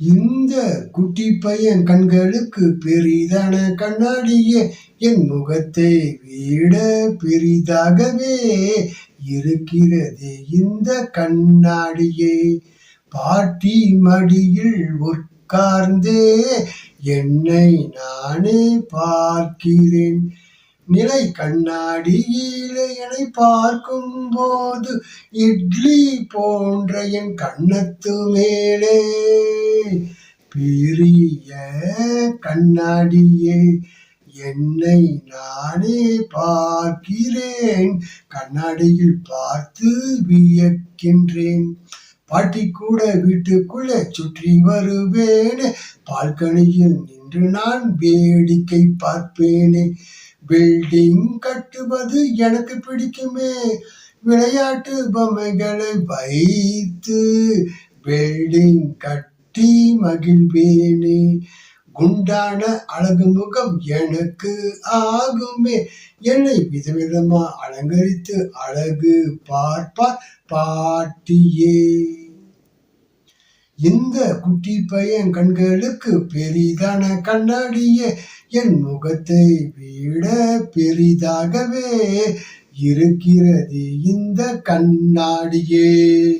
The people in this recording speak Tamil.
இந்த குட்டி பையன் கண்களுக்கு பெரிதான கண்ணாடியே என் முகத்தை விட பெரிதாகவே இருக்கிறது இந்த கண்ணாடியே. பாட்டி மடியில் உட்கார்ந்தே என்னை நானே பார்க்கிறேன். நிலை கண்ணாடியிலே என்னை பார்க்கும் போது இட்லி போன்ற என் கண்ணத்து மேலே பெரிய கண்ணாடியே என்னை நானே பார்க்கிறேன். கண்ணாடியில் பார்த்து வியக்கின்றேன். பாட்டி கூட வீட்டுக்குள்ளே சுற்றி வருவேனே. பால்கனியில் நின்று நான் வேடிக்கை பார்ப்பேனே. பில்டிங் கட்டுவது எனக்கு பிடிக்குமே. விளையாட்டு பொம்மைகளை வைத்து பில்டிங் கட்டி மகிழ்வேனே. குண்டான அழகு முகம் எனக்கு ஆகுமே. என்னை விதவிதமா அலங்கரித்து அழகு பார்ப்பார் பாட்டியே. இந்த குட்டி பையன் கண்களுக்கு பெரிதான கண்ணாடியே. என் முகத்தை விட பெரிதாகவே இருக்கிறது இந்த கண்ணாடியே.